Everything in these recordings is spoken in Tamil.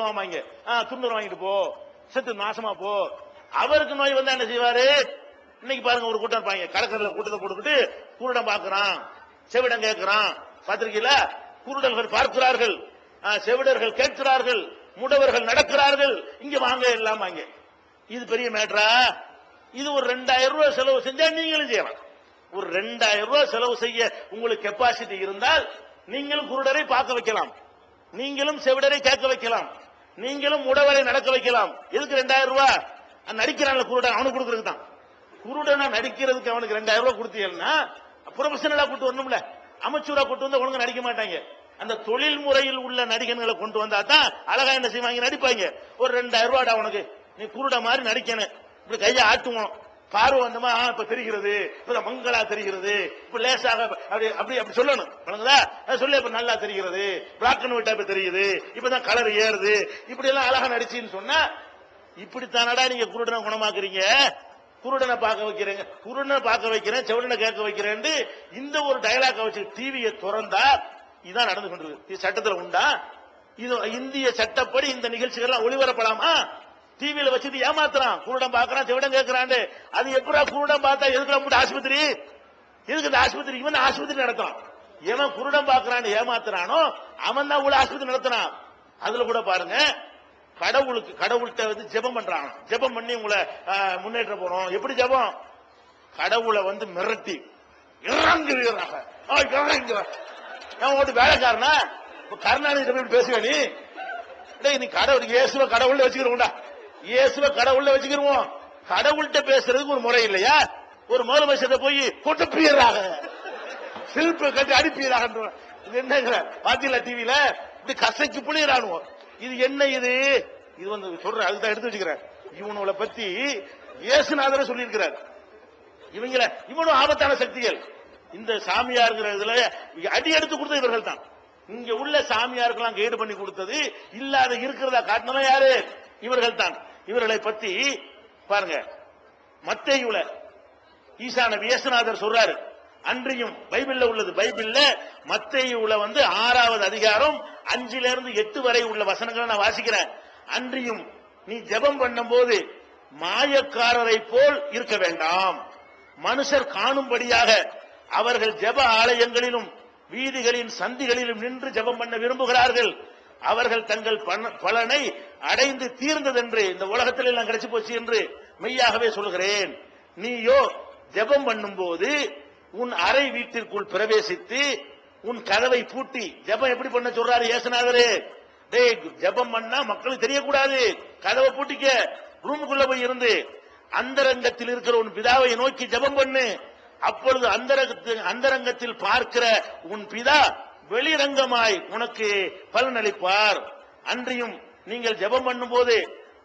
வாங்க துண்டு வாங்கிட்டு போ. செத்து நாசமா போ. அவருக்கு நோய் வந்தா என்ன செய்வாரு? இன்னைக்கு பாருங்க ஒரு கூட்டம் இருப்பாங்க. கடற்கரையில கூட்டத்தை போட்டுக்கிட்டு குருடம் பார்க்கிறான். செவிடம் கேட்கிறான். பாத்திருக்கீங்கள குருடர்கள் பார்க்கிறார்கள். செவிடர்கள் கேட்கிறார்கள். முடவர்கள் நடக்கிறார்கள். இங்க வாங்க எல்லாம் வாங்க. இது பெரிய மேட்ரா. இது ஒரு ரெண்டாயிரம் ரூபாய் செலவு செஞ்சா நீங்களும் செய்யலாம். ஒரு ரெண்டாயிரம் ரூபாய் செலவு செய்ய உங்களுக்கு கெப்பாசிட்டி இருந்தால் நீங்களும் குருடரை பார்க்க வைக்கலாம். நீங்களும் செவிடரை கேட்க வைக்கலாம். நீங்களும் உடவரை நடக்க வைக்கலாம். எதுக்கு ரெண்டாயிரம் ரூபாய் அவன் நடிக்கிறான்ல குருடன் அவனுக்கு கொடுக்கறதுக்கு தான். குருடனா நடிக்கிறதுக்கு அவனுக்கு ரெண்டாயிரம் ரூபாய் கொடுத்தீங்கன்னா ப்ரொஃபஷனலா கூட்டு வரணும்ல. அமைச்சூரா கூட்டு வந்து ஒழுங்கு நடிக்க மாட்டாங்க. அந்த தொழில் முறையில் உள்ள நடிகர்களை கொண்டு வந்தா தான் அழகா என்ன செய்வாங்க நடிப்பாங்க. ஒரு ரெண்டாயிரம் ரூபாடா உனக்கு. நீ குருட மாதிரி நடிக்கணும். இப்படி கையை ஆட்டுவோம். பார்வை வந்தமா ஆ, இப்ப தெரிகிறது. இப்ப மங்களா தெரிகிறது. இப்ப லேசாக அப்படி அப்படி அப்படி சொல்லணும். வணங்குதா அது இப்ப நல்லா தெரிகிறது. பிளாக் அண்ட் ஒயிட்டா இப்ப தெரியுது. இப்பதான் கலர் ஏறுது. இப்படி எல்லாம் அழகா நடிச்சுன்னு சொன்னா இப்படித்தானடா நீங்க குருடனை குணமாக்குறீங்க? குருடனை பார்க்க வைக்கிறேங்க. குருடனை பார்க்க வைக்கிறேன் செவடனை கேட்க வைக்கிறேன் இந்த ஒரு டயலாக வச்சு டிவியை திறந்தா இதான் நடந்து கொண்டிருக்கு இது சட்டத்துல உண்டா? இது இந்திய சட்டப்படி இந்த நிகழ்ச்சிகள்லாம் ஒளிபரப்பலாமா? டிவியில வச்சுட்டு ஏமாத்துறான். குருடம் பாக்குறான் செவிடம் கேட்கிறான் அது எப்படா குருடம் பார்த்தா எதுக்கு நம்ம ஆஸ்பத்திரி? எதுக்கு இந்த ஆஸ்பத்திரி? இவன் ஆஸ்பத்திரி நடத்துறான். எவன் குருடம் பார்க்கறான்னு ஏமாத்துறானோ அவன் தான் உள்ள ஆஸ்பத்திரி நடத்துறான். அதுல கூட பாருங்க கடவுளுக்கு கடவுள்கிட்ட வந்து ஜெபம் பண்றான். ஜெபம் பண்ணி உங்களை முன்னேற்ற போறோம். எப்படி ஜெபம்? கடவுளை வந்து மிரட்டி இறங்குவீராக ஆ, வேலைக்காரனா? கருணாநிதி பேசுவேன் நீ? டேய் நீ கடவுள் இயேசுவ கடவுள் வச்சுக்கிறோம்டா இயேசுவ கடவுள்ல வச்சுக்கிருவோம். கடவுள்கிட்ட பேசுறதுக்கு ஒரு முறை இல்லையா? ஒரு முதலமைச்சரை போய் கொட்டுப்பீராக சில்பு கட்டி அனுப்பிடுறாங்க இது என்னங்கிற பாத்தீங்களா டிவியில இப்படி கசைக்கு புளியறானுவோம் இது என்ன இது? இது வந்து சொல்ற அதுதான் எடுத்து வச்சுக்கிறேன். இவனுங்களை பத்தி இயேசுநாதரை சொல்லியிருக்கிறார். இவங்கள இவனும் ஆபத்தான சக்திகள். இந்த சாமியாருங்கிற இதுல அடி எடுத்து கொடுத்தது இவர்கள் தான் இங்க உள்ள சாமியாருக்கெல்லாம் கைடு பண்ணி கொடுத்தது இல்லாத இருக்கிறதா காட்டினவன் யாரு? இவர்கள் தான் இவர்களை பத்தி பாருங்க. மத்தேயுல ஈசான வியசநாதர் சொல்றாரு. அன்றியும் பைபிள்ல உள்ளது. பைபிள்ல மத்தேயுல வந்து ஆறாவது அதிகாரம் அஞ்சுல இருந்து எட்டு வரை உள்ள வசனங்களை நான் வாசிக்கிறேன். அன்றியும் நீ ஜெபம் பண்ணும்போது மாயக்காரரை போல் இருக்க வேண்டாம். மனுஷர் காணும்படியாக அவர்கள் ஜெப ஆலயங்களிலும் வீதிகளின் சந்திகளிலும் நின்று ஜெபம் பண்ண விரும்புகிறார்கள். அவர்கள் தங்கள் பலனை அடைந்து தீர்ந்ததென்று இந்த உலகத்தில் எல்லாம் கிடைச்சு போச்சு என்று மெய்யாகவே சொல்கிறேன் நீயோ ஜெபம் பண்ணும்போது உன் அறை வீட்டிற்குள் பிரவேசித்து உன் கதவை பூட்டி ஜெபம் எப்படி பண்ண சொல்றாரு ஏசுநாதரு? டேய் ஜெபம் பண்ணா மக்களுக்கு தெரியக்கூடாது. கதவை பூட்டிக்க ரூமுக்குள்ள போய் இருந்து அந்தரங்கத்தில் இருக்கிற உன் பிதாவை நோக்கி ஜெபம் பண்ணு. அப்பொழுது அந்தரங்கத்தில் அந்தரங்கத்தில் பார்க்கிற உன் பிதா வெளிரங்கமாய் உனக்கு பலனளிப்பார். அன்றியும் நீங்கள் ஜெபம் பண்ணும்போது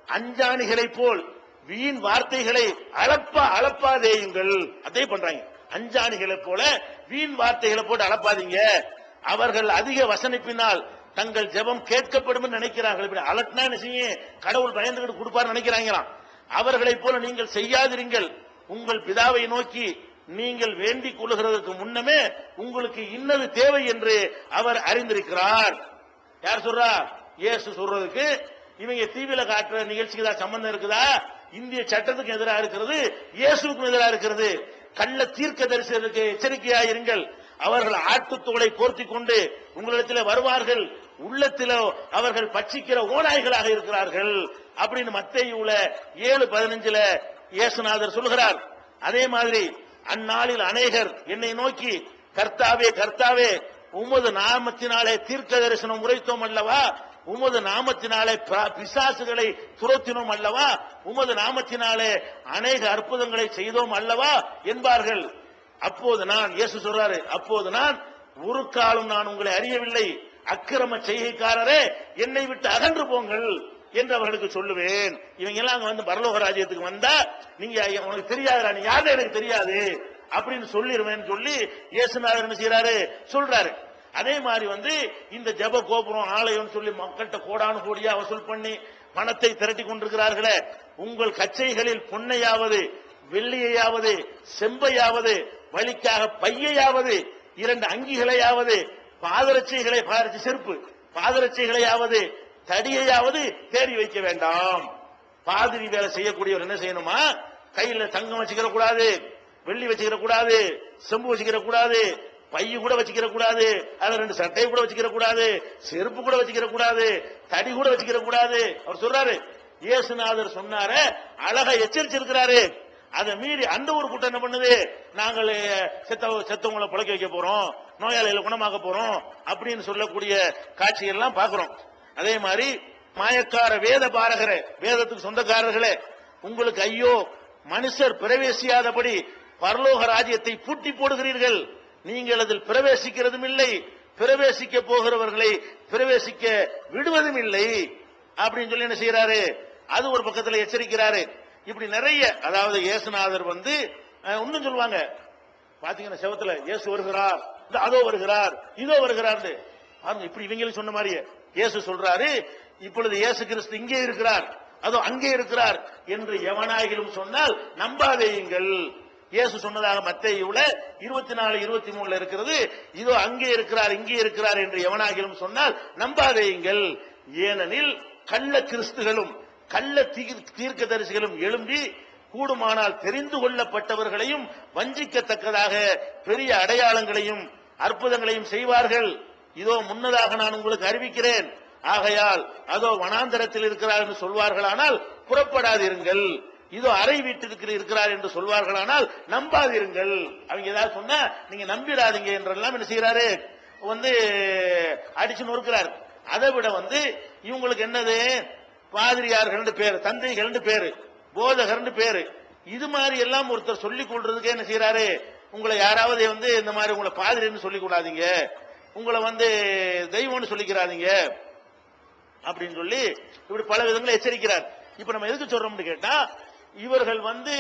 அஞ்சாணிகளைப் போல் வீண் வார்த்தைகளை அளப்பா அளப்பாதேயுங்கள் அதே பண்றாங்க. அஞ்சாணிகளைப் போல வீண் வார்த்தைகளை போட்டு அளப்பாதீங்க. அவர்கள் அதிக வசனிப்பினால் தங்கள் ஜெபம் கேட்கப்படும் நினைக்கிறார்கள். இப்படி அலட்னா என்ன செய்யும்? கடவுள் பயந்துகிட்டு கொடுப்பார் நினைக்கிறாங்களாம். அவர்களைப் போல நீங்கள் செய்யாதிருங்கள். உங்கள் பிதாவை நோக்கி நீங்கள் வேண்டிக் கொள்ளுகிறதுக்கு முன்னமே உங்களுக்கு இன்னது தேவை என்று அவர் அறிந்திருக்கிறார். யார் சொல்றா? இயேசு சொல்றதுக்கு இவங்க டிவியில காட்டுற நிகழ்ச்சிக்கு தான் சம்பந்தம் இருக்குதா? இந்திய சட்டத்துக்கு எதிராக இருக்கிறது இயேசுக்கும் எதிராக இருக்கிறது. கள்ள தீர்க்க தரிசனத்துக்கு எச்சரிக்கையா இருங்கள். அவர்கள் ஆட்டுத்தோலை போர்த்தி கொண்டு உங்களிடத்தில் வருவார்கள். உள்ளத்திலோ அவர்கள் பட்சிக்கிற ஓநாய்களாக இருக்கிறார்கள். அப்படின்னு மத்தேயுல ஏழு பதினஞ்சுல இயேசுநாதர் சொல்கிறார் அதே மாதிரி அந்நாளில் அநேகர் என்னை நோக்கி கர்த்தாவே கர்த்தாவே உமது நாமத்தினாலே தீர்க்க தரிசனம் உரைத்தோம் அல்லவா? உமது நாமத்தினாலே பிசாசுகளை துரத்தினோம் அல்லவா? உமது நாமத்தினாலே அநேக அற்புதங்களை செய்தோம் அல்லவா? என்பார்கள். அப்போது நான் இயேசு சொல்றாரு அப்போது நான் ஒரு காலம் நான் உங்களை அறியவில்லை. அக்கிரம செய்கைக்காரரே என்னை விட்டு அகன்று போங்கள் என்று அவர்களுக்கு சொல்லுவேன். இவங்க எல்லாம் அங்க வந்து பரலோக ராஜ்யத்துக்கு வந்தா நீங்க உனக்கு தெரியாதுடா நீ யாரும் எனக்கு தெரியாது அப்படின்னு சொல்லிடுவேன் சொல்லி இயேசுநாதர் என்ன செய்யறாரு சொல்றாரு. அதே மாதிரி வந்து இந்த ஜெப கோபுரம் ஆலயம்னு சொல்லி மக்கள்கிட்ட கோடானு கோடியா வசூல் பண்ணி பணத்தை திரட்டி கொண்டிருக்கிறார்களே உங்கள் கச்சைகளில் பொன்னையாவது வெள்ளியையாவது செம்பையாவது வலிக்காக பையையாவது இரண்டு அங்கிகளையாவது பாதரட்சைகளை பாதரட்சி செருப்பு பாதரட்சைகளையாவது தடியையாவது தேடி வைக்க வேண்டாம். பாதிரி வேலை செய்யக்கூடியவர் என்ன செய்யணுமா? கையில தங்கம் வச்சுக்கிற கூடாது வெள்ளி வச்சுக்கிற கூடாது செம்பு வச்சுக்கிற கூடாது பைய கூட வச்சுக்கிற கூடாது அதுல ரெண்டு சட்டையை கூட வச்சுக்கிற கூடாது செருப்பு கூட வச்சுக்கிற கூடாது தடி கூட வச்சுக்கிற கூடாது. அவர் சொல்றாரு இயேசுநாதர் சொன்னாரு அழகா எச்சரிச்சிருக்கிறாரு. அதை மீறி அந்த ஒரு கூட்டம் என்ன பண்ணுது? நாங்கள் செத்த செத்தவங்களை புழைக்க வைக்க போறோம் நோயாளிகளை குணமாக்க போறோம் அப்படின்னு சொல்லக்கூடிய காட்சியெல்லாம் பார்க்கிறோம். அதே மாதிரி மாயக்கார வேத பாரகரே வேதத்துக்கு சொந்தக்காரர்களே உங்களுக்கு ஐயோ மனுஷர் பிரவேசியாதபடி பரலோக ராஜ்யத்தை பூட்டி போடுகிறீர்கள். நீங்கள் அதில் பிரவேசிக்கிறதும் இல்லை பிரவேசிக்க போகிறவர்களை பிரவேசிக்க விடுவதும் இல்லை அப்படின்னு சொல்லி என்ன செய்யறாரு அது ஒரு பக்கத்துல எச்சரிக்கிறாரு. இப்படி நிறைய அதாவது இயேசுநாதர் வந்து இன்னும் சொல்லுவாங்க. பாத்தீங்கன்னா செவத்துல இயேசு வருகிறார் அதோ வருகிறார் இதோ வருகிறார் பாருங்க இப்படி இவங்களும் சொன்ன மாதிரியே. இயேசு சொல்றாரு இப்பொழுது இயேசு கிறிஸ்து இங்கே இருக்கிறார் அதோ அங்கே இருக்கிறார் என்று எவனாகிலும் சொன்னால் நம்பாதேயுங்கள் இயேசு சொன்னதாக மத்தேயுல இருபத்தி நாலு இருபத்தி மூணுல இருக்கிறது. இதோ அங்கே இருக்கிறார் இங்கே இருக்கிறார் என்று எவனாகிலும் சொன்னால் நம்பாதேயுங்கள் ஏனெனில் கள்ள கிறிஸ்துகளும் கள்ள தீர்- தீர்க்கதரிசிகளும் எழும்பி கூடுமானால் தெரிந்து கொள்ளப்பட்டவர்களையும் வஞ்சிக்கத்தக்கதாக பெரிய அடையாளங்களையும் அற்புதங்களையும் செய்வார்கள். இதோ முன்னதாக நான் உங்களுக்கு அறிவிக்கிறேன். ஆகையால் அதோ வனாந்தரத்தில் இருக்கிறார் என்று சொல்வார்களானால் புறப்படாதிருங்கள். இதோ அறை வீட்டிற்கு இருக்கிறார் என்று சொல்வார்களானால் நம்பாதிருங்கள் அவங்க ஏதாவது சொன்னா நீங்க நம்பிடாதீங்க என்றெல்லாம் என்ன செய்யறாரு வந்து அடிச்சு நொறுக்கிறார். அதை விட வந்து இவங்களுக்கு என்னது? பாதிரியார்கள் பேரு தந்தைகள் பேரு போதகர்னு பேரு. இது மாதிரி எல்லாம் ஒருத்தர் சொல்லிக் கொள்றதுக்கு என்ன செய்யறாரு உங்களை யாராவது வந்து இந்த மாதிரி உங்களை பாதிரின்னு சொல்லிக் கூடாதீங்க உங்களை வந்து தெய்வம்னு சொல்லிக்கிறாதீங்க. அப்படின்னு சொல்லி இப்படி பல விதங்களை எச்சரிக்கிறார். இப்ப நம்ம எதுக்கு சொல்றோம்னு கேட்டா இவர்கள் வந்து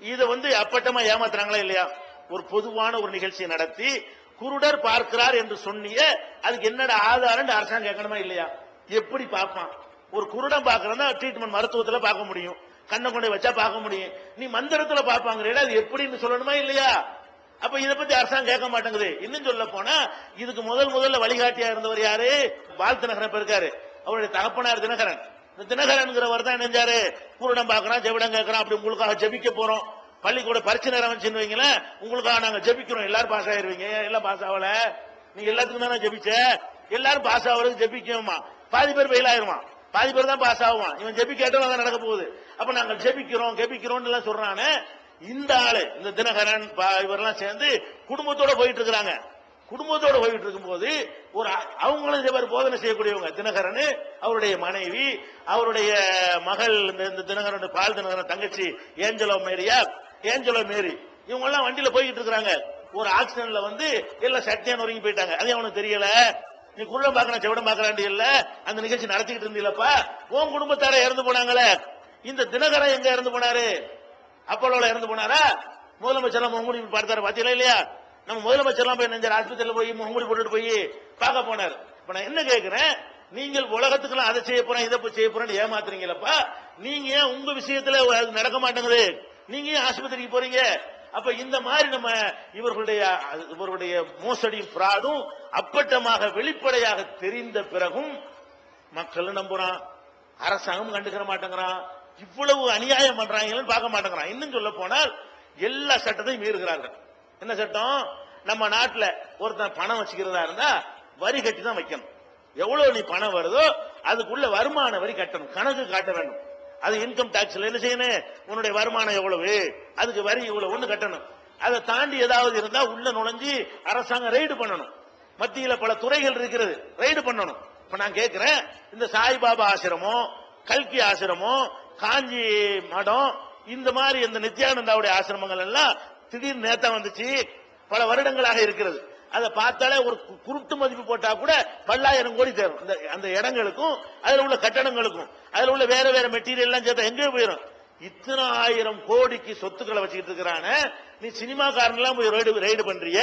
இதை வந்து அப்பட்டமா ஏமாத்துறாங்களா இல்லையா? ஒரு பொதுவான ஒரு நிகழ்ச்சியை நடத்தி குருடர் பார்க்கிறார் என்று சொன்னிய அதுக்கு என்னடா ஆதாரம் அரசாங்கம் கேட்கணுமா இல்லையா? எப்படி பார்ப்பான்? ஒரு குருடன் பார்க்கறதா ட்ரீட்மெண்ட் மருத்துவத்தில் பார்க்க முடியும். கண்ணை கொண்டை வச்சா பார்க்க முடியும். நீ மந்திரத்தில் பார்ப்பாங்கிறீட அது எப்படின்னு சொல்லணுமா இல்லையா? அப்ப இதை பத்தி அரசாங்கம் கேட்க மாட்டேங்குது. இன்னும் சொல்ல போனா இதுக்கு முதல் முதல்ல வழிகாட்டியா இருந்தவர் யாரு? பால் தினகரன் இருக்காரு. அவருடைய தகப்பனார் தினகரன். இந்த தினகரன்கிறவர் தான் நினைஞ்சாரு பூரணம் பார்க்கறான் ஜெபிடம் கேட்கறான் அப்படி உங்களுக்காக ஜெபிக்க போறோம். பள்ளிக்கூட பரிசு நேரம் வந்துச்சுன்னு வைங்களேன் உங்களுக்காக நாங்க ஜெபிக்கிறோம். எல்லாரும் பாஸ் ஆயிருவீங்க. எல்லாம் பாஸ் ஆகல. நீங்க எல்லாத்துக்கும் தானே ஜெபிச்ச? எல்லாரும் பாஸ் ஆகுறதுக்கு ஜெபிக்கணுமா? பாதி பேர் ஃபெயில் ஆயிருவான். பாதி பேர் தான் பாஸ் ஆகுவான். இவன் ஜெபி கேட்டாலும் அதான் நடக்க போகுது. அப்ப நாங்கள் ஜெபிக்கிறோம் ஜெபிக்கிறோம் எல்லாம் சொல்றானே. இந்த ஆளு இந்த தினகரன் பா- இவரெல்லாம் சேர்ந்து குடும்பத்தோட போயிட்டு இருக்கிறாங்க. குடும்பத்தோடு போயிட்டு இருக்கும்போது ஒரு அவங்களும் இதே மாதிரி போதனை செய்யக்கூடியவங்க. தினகரன் அவருடைய மனைவி அவருடைய மகள் இந்த இந்த தினகரன் பால் தினகரன் தங்கச்சி ஏஞ்சலோ மேரியா ஏஞ்சலோ மேரி இவங்க எல்லாம் வண்டியில போய்கிட்டு இருக்கிறாங்க. ஒரு ஆக்சிடென்ட்ல வந்து எல்லாம் சட்டியான ஒருங்கி போயிட்டாங்க. அது அவனுக்கு தெரியல? நீ குள்ள பாக்கணும் செவிடம் பாக்கறாண்டி இல்ல அந்த நிகழ்ச்சி நடத்திக்கிட்டு இருந்தீங்களப்பா உன் குடும்பத்தார இறந்து போனாங்களே. இந்த தினகரன் எங்க இறந்து போனாரு? அப்பல்லோல இறந்து போனாரா? முதலமைச்சர் முகமூடி பார்த்தாரு பாத்தீங்களா இல்லையா? நம்ம முதலமைச்சர்லாம் போய் நெஞ்சார் ஆஸ்பத்திரியில் போய் முகமூடி போட்டுட்டு போய் பார்க்க போனார். இப்ப நான் என்ன கேட்குறேன் நீங்கள் உலகத்துக்கெல்லாம் அதை செய்ய போறேன் இதை போய் செய்ய போறேன்னு ஏமாத்துறீங்களப்பா. நீங்க ஏன் உங்க விஷயத்துல அது நடக்க மாட்டேங்குது? நீங்க ஏன் ஆஸ்பத்திரிக்கு போறீங்க? அப்ப இந்த மாதிரி நம்ம இவர்களுடைய இவர்களுடைய மோசடியும் பிராடும் அப்பட்டமாக வெளிப்படையாக தெரிந்த பிறகும் மக்கள் நம்புறான்? அரசாங்கம் கண்டுக்கிற மாட்டேங்கிறான். இவ்வளவு அநியாயம் பண்றாங்கன்னு பார்க்க மாட்டேங்கிறான். இன்னும் சொல்ல போனால் எல்லா சட்டத்தையும் மீறுகிறார்கள். என்ன சட்டம்? நம்ம நாட்டில் ஒருத்தன் பணம் வச்சுக்கிறதா இருந்தா வரி கட்டி தான் வைக்கணும். எவ்வளவு நீ பணம் வருதோ அதுக்குள்ள வருமான வரி கட்டணும். கணக்கு காட்ட வேண்டும். அது இன்கம் டாக்ஸ்ல என்ன செய்யணும்? உன்னுடைய வருமானம் எவ்வளவு? அதுக்கு வரி இவ்வளவுன்னு கட்டணும். அதை தாண்டி ஏதாவது இருந்தா உள்ள நுழைஞ்சி அரசாங்கம் ரெய்டு பண்ணணும். மத்தியில பல துறைகள் இருக்கிறது ரெய்டு பண்ணணும். இப்ப நான் கேட்கிறேன் இந்த சாய்பாபா ஆசிரமம் கல்கி ஆசிரமம் காஞ்சி மடம் இந்த மாதிரி இந்த நித்யானந்தாவுடைய ஆசிரமங்கள் எல்லாம் திடீர்னு நேத்தா வந்துச்சு. பல வருடங்களாக இருக்கிறது. அதை பார்த்தாலே ஒரு குருட்டு மதிப்பு போட்டா கூட பல்லாயிரம் கோடி தேரும் அந்த இடங்களுக்கும் அதுல உள்ள கட்டடங்களுக்கும் அதுல உள்ள வேற வேற மெட்டீரியல் எல்லாம் சேர்த்தா எங்கேயும் போயிடும் இத்தனை ஆயிரம் கோடிக்கு சொத்துக்களை வச்சுக்கிட்டு இருக்கிறான நீ சினிமாக்காரன் எல்லாம் போய் ரைடு ரைடு பண்றிய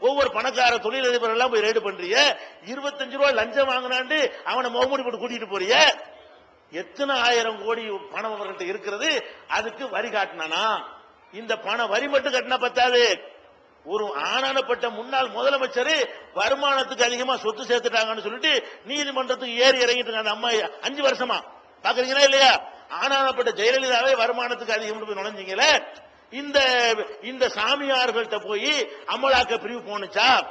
ஒவ்வொரு பணக்கார தொழிலதிபர் எல்லாம் போய் ரைடு பண்றிய இருபத்தஞ்சு ரூபாய் லஞ்சம் வாங்கினாண்டு அவனை முகமூடி போட்டு கூட்டிட்டு போறிய? எத்தனை ஆயிரம் கோடி பணம் அவர்கள்ட்ட இருக்கிறது அதுக்கு வரி காட்டினானா? இந்த பணம் வரி மட்டும் கட்டினா பத்தாது. ஒரு ஆனானப்பட்ட முன்னாள் முதலமைச்சர் வருமானத்துக்கு அதிகமா சொத்து சேர்த்துட்டாங்கன்னு சொல்லிட்டு நீதிமன்றத்துக்கு ஏறி இறங்கிட்டு இருக்காங்க. அந்த அம்மா அஞ்சு வருஷமா. பாக்குறீங்களா இல்லையா? ஆனானப்பட்ட ஜெயலலிதாவே வருமானத்துக்கு அதிகம் போய் நுழைஞ்சீங்களே. இந்த இந்த சாமியார்கள்ட்ட போய் அமலாக்க பிரிவு போனுச்சா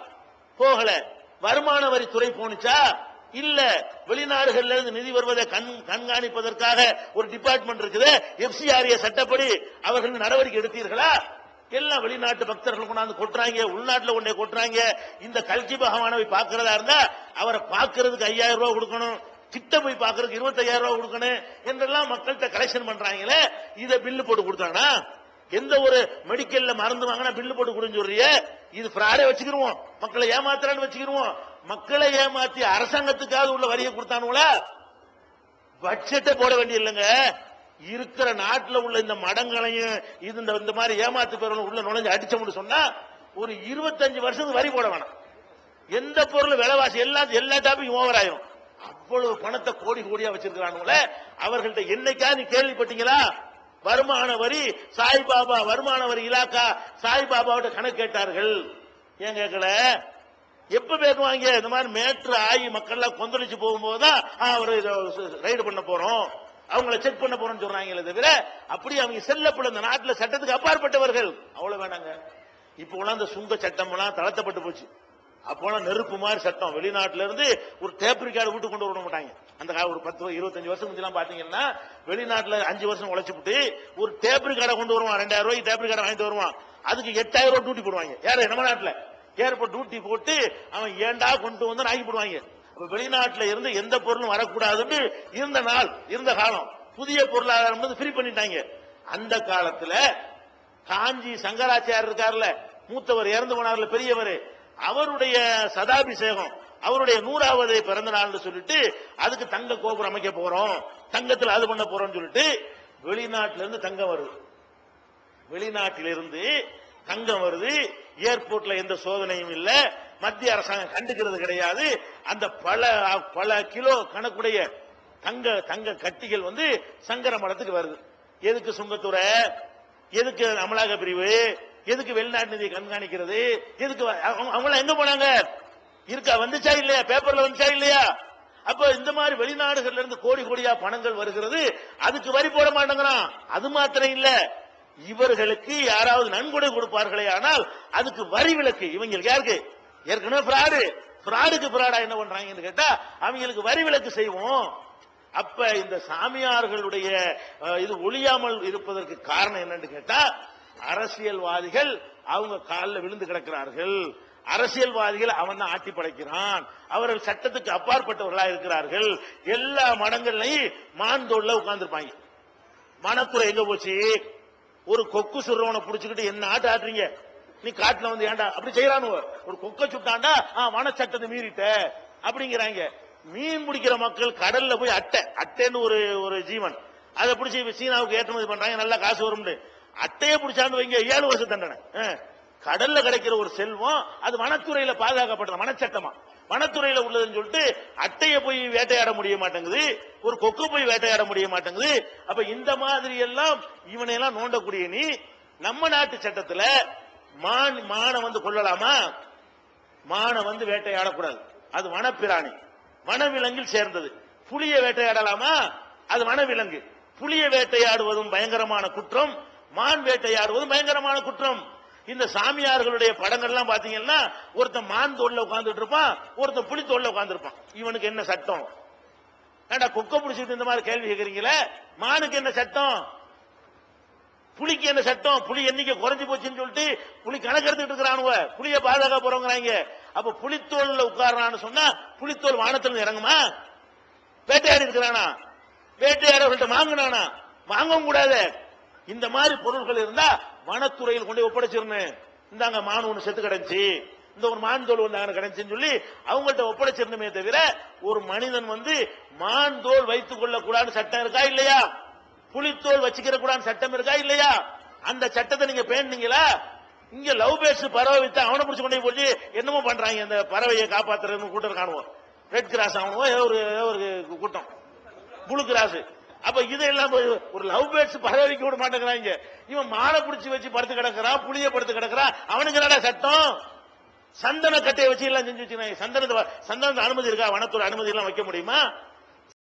போகல. வருமான வரித்துறை போனுச்சா இல்ல வெளிநாடுகள்ல இருந்து நிதி வருவதை கண் கண்காணிப்பதற்காக ஒரு டிபார்ட்மெண்ட் இருக்குது. எஃப்சிஆர்ஏ சட்டப்படி அவர்கள் நடவடிக்கை எடுத்தீர்களா? எல்லாம் வெளிநாட்டு பக்தர்கள் கொண்டாந்து கொட்டுறாங்க உள்நாட்டுல கொண்டே கொட்டுறாங்க. இந்த கல்கி பகவானை பாக்குறதா இருந்தா அவரை பாக்குறதுக்கு ஐயாயிரம் ரூபாய் கொடுக்கணும் கிட்ட போய் பாக்குறதுக்கு இருபத்தையாயிரம் ரூபாய் கொடுக்கணும் என்றெல்லாம் மக்கள்கிட்ட கலெக்ஷன் பண்றாங்களே இதை பில்லு போட்டு கொடுத்தாங்கன்னா எந்த ஒரு மெடிக்கல்ல மருந்து வாங்கினா பில்லு போட்டு கொடுன்னு சொல்றிய? இது ஃப்ராடே வச்சுக்கிருவோம். மக்களை ஏமாத்துறான்னு வச்சுக்கிருவோம். மக்களை ஏமாத்தி அரசாங்கத்துக்காவது உள்ள வரியை கொடுத்தானுங்களா. பட்ஜெட்டை போட வேண்டியில்லைங்க. இருக்கிற நாட்டில் உள்ள இந்த மடங்களையும் இது இந்த இந்த மாதிரி ஏமாத்து பேரும் உள்ள நுழைஞ்சு அடிச்சோம்னு சொன்னா ஒரு இருபத்தஞ்சு வருஷத்துக்கு வரி போட வேணாம். எந்த பொருள் விலைவாசி எல்லாம் எல்லா டாபிக்கும் ஓவர் ஆயிரும். அவ்வளவு பணத்தை கோடி கோடியா வச்சிருக்கிறானுங்களே. அவர்கள்ட்ட என்னைக்கா நீ கேள்விப்பட்டீங்களா? வருமான வரி சாய்பாபா வருமான வரி இலாக்கா சாய்பாபாவோட கணக்கு கேட்டார்கள். ஏன் கேட்கல? எப்ப பேசுவாங்க இந்த மாதிரி மேட்ரு ஆகி மக்கள்லாம் கொந்தளிச்சு போகும்போது தான் அவர் ரைடு பண்ண போறோம். அவங்கள செக் பண்ண போறோம்னு சொல்றாங்களே தவிர அப்படி அவங்க செல்லப்பட இந்த நாட்டில் சட்டத்துக்கு அப்பாற்பட்டவர்கள். அவ்வளவு வேணாங்க. இப்போ எல்லாம் இந்த சுங்க சட்டம் எல்லாம் தளர்த்தப்பட்டு போச்சு. அப்போலாம் நெருப்பு மாதிரி சட்டம். வெளிநாட்டுல இருந்து ஒரு டேப் ரிகார்டு வீட்டு கொண்டு வர மாட்டாங்க. அந்த ஒரு பத்து இருபத்தஞ்சு வருஷம் முன்னெல்லாம் பாத்தீங்கன்னா வெளிநாட்டுல அஞ்சு வருஷம் உழைச்சுட்டு ஒரு டேப் ரிகார்டை கொண்டு வருவான். ரெண்டாயிரம் ரூபாய்க்கு டேப் ரிகார்டை வாங்கிட்டு வருவான். அதுக்கு எட்டாயிரம் ரூபாய் டியூட்டி போடுவாங்க. யாரு? நம்ம நாட்டுல. ஏற்ப டியூட்டி போட்டு அவன் ஏண்டா கொண்டு வந்து ஆகி போடுவாங்க. அப்ப வெளிநாட்டுல இருந்து எந்த பொருளும் வரக்கூடாதுன்னு இருந்த நாள் இருந்த காலம். புதிய பொருளாதாரம் வந்து ஃப்ரீ பண்ணிட்டாங்க. அந்த காலத்துல காஞ்சி சங்கராச்சாரியர் இருக்கார்ல மூத்தவர் இறந்து போனார்ல பெரியவர் அவருடைய சதாபிஷேகம் அவருடைய நூறாவது பிறந்த நாள்னு சொல்லிட்டு அதுக்கு தங்க கோபுரம் அமைக்க போறோம் தங்கத்தில் அது பண்ண போறோம்னு சொல்லிட்டு வெளிநாட்டிலிருந்து தங்கம் வருது. வெளிநாட்டிலிருந்து தங்கம் வருது ஏர்போர்ட்ல எந்த சோதனையும் இல்ல. மத்திய அரசாங்கம் கண்டுக்கிறது கிடையாது. அந்த பல பல கிலோ கணக்குடைய தங்க தங்க கட்டிகள் வந்து சங்கர மடத்துக்கு வருது. எதுக்கு சுங்கத்துறை? எதுக்கு அமலாக்க பிரிவு? எதுக்கு வெளிநாட்டு நிதியை கண்காணிக்கிறது? எதுக்கு அவங்களாம் எங்க போனாங்க? இருக்கா வந்துச்சா இல்லையா? பேப்பர்ல வந்துச்சா இல்லையா? அப்ப இந்த மாதிரி வெளிநாடுகள்ல இருந்து கோடி கோடியா பணங்கள் வருகிறது. அதுக்கு வரி போட மாட்டேங்கிறான். அது மாத்திரம் இல்ல. இவர்களுக்கு யாராவது நன்கொடை கொடுப்பார்களே ஆனால் அதுக்கு வரி விலக்கு. இவங்களுக்கு யாருக்கு? ஏற்கனவே பிராடு பிராடுக்கு பிராடா என்ன பண்றாங்கன்னு கேட்டா அவங்களுக்கு வரி விலக்கு செய்வோம். அப்ப இந்த சாமியார்களுடைய இது ஒழியாமல் இருப்பதற்கு காரணம் என்னன்னு கேட்டா அரசியல்வாதிகள் அவங்க காலில் விழுந்து கிடக்கிறார்கள். அரசியல்வாதிகள் அவன் தான் ஆட்டி படைக்கிறான். அவர்கள் சட்டத்துக்கு அப்பாற்பட்டவர்களா இருக்கிறார்கள். எல்லா மடங்கள்லையும் மான்தோல்ல உட்கார்ந்துருப்பாங்க. மனத்துறை எங்க போச்சு? ஒரு கொக்கு சுடுறவனை புடிச்சுக்கிட்டு என்ன ஆட்ட ஆட்டுறீங்க? நீ காட்டுல வந்து ஏன்டா அப்படி செய்யறானுவ ஒரு கொக்க சுட்டாண்டா வனச்சட்டத்தை மீறிட்ட. அப்படிங்கிறாங்க. மீன் பிடிக்கிற மக்கள் கடல்ல போய் அட்டை அட்டைன்னு ஒரு ஒரு ஜீவன். அதை பிடிச்சி சீனாவுக்கு ஏற்றுமதி பண்றாங்க நல்லா காசு வரும்னு. அட்டையை பிடிச்சாந்து வைங்க ஏழு வருஷம் தண்டனை. கடல்ல கிடைக்கிற ஒரு செல்வம் அது வனத்துறையில பாதுகாக்கப்பட்டது வனச்சட்டமா. வனத்துறையில உள்ளதுன்னு சொல்லிட்டு அட்டையை போய் வேட்டையாட முடிய மாட்டேங்குது ஒரு கொக்கு போய் வேட்டையாட முடிய மாட்டேங்குது. அப்ப இந்த மாதிரி எல்லாம் இவனை எல்லாம் நோண்டக்கூடிய நீ நம்ம நாட்டு சட்டத்துல மான் மானை வந்து கொள்ளலாமா மானை வந்து வேட்டையாடக்கூடாது. அது வனப்பிராணி. வனவிலங்கில் சேர்ந்தது. புலிய வேட்டையாடலாமா? அது வனவிலங்கு. புலிய வேட்டையாடுவதும் பயங்கரமான குற்றம் மான் வேட்டையாடுவதும் பயங்கரமான குற்றம். இந்த சாமியார்களுடைய படங்கள்லாம் பாத்தீங்கன்னா ஒருத்தன் மான் தோல்ல உட்கார்ந்துட்டு இருப்பான் ஒருத்தன் புளி தோல்ல உட்கார்ந்துருப்பான். இவனுக்கு என்ன சட்டம்? ஏண்டா குக்க பிடிச்சிட்டு இந்த மாதிரி கேள்வி கேட்கறீங்களே மானுக்கு என்ன சட்டம்? புலிக்கு என்ன சட்டம்? புலி எண்ணிக்கை குறைஞ்சு போச்சுன்னு சொல்லிட்டு புலி கணக்கெடுத்துட்டு இருக்கிறானுவ புலிய பாதுகாக்க போறவங்கிறாங்க அப்ப புலித்தோல்ல உட்காரான்னு சொன்னா புலித்தோல் வானத்துல இறங்குமா? வேட்டையாடி இருக்கிறானா? வேட்டையாடவர்கள்ட்ட வாங்கினானா? வாங்கவும் கூடாது. இந்த மாதிரி பொருட்கள் இருந்தா வனத்துறையில் கொண்டு ஒப்படைச்சிருந்தேன். இந்தாங்க மான் ஒன்று செத்து கிடந்துச்சு. இந்த ஒரு மான் தோல் ஒன்று கிடைச்சுன்னு சொல்லி அவங்கள்ட்ட ஒப்படைச்சிருந்தமே தவிர ஒரு மனிதன் வந்து மான் தோல் வைத்துக் கொள்ளக்கூடாதுன்னு சட்டம் இருக்கா இல்லையா? புலித்தோல் வச்சுக்கிற கூடாதுன்னு சட்டம் இருக்கா இல்லையா? அந்த சட்டத்தை நீங்க பேண்டீங்களா இங்க லவ் பேர்ட்ஸ் பறவை வித்து அவனை பிடிச்சு கொண்டு போய் என்னமோ பண்றாங்க இந்த பறவையை காப்பாத்துறதுன்னு கூட்டம் காணுவோம். ரெட் கிராஸ் ஆகணும் ஒரு ஏதோ ஒரு கூட்டம். Blue Cross. அப்ப இதெல்லாம் ஒரு லவ் பேர்ட்ஸ் பரவலிக்க விட மாட்டேங்கிறாங்க. இவன் மாலை புடிச்சு வச்சு படுத்து கிடக்குறான் புளிய படுத்து கிடக்குறான் அவனுக்கு என்னடா சட்டம்? சந்தன கட்டையை வச்சு எல்லாம் செஞ்சு வச்சுக்கிறாங்க சந்தனத்தை சந்தனத்தை அனுமதி இருக்கா? வனத்துறை அனுமதி எல்லாம் வைக்க முடியுமா?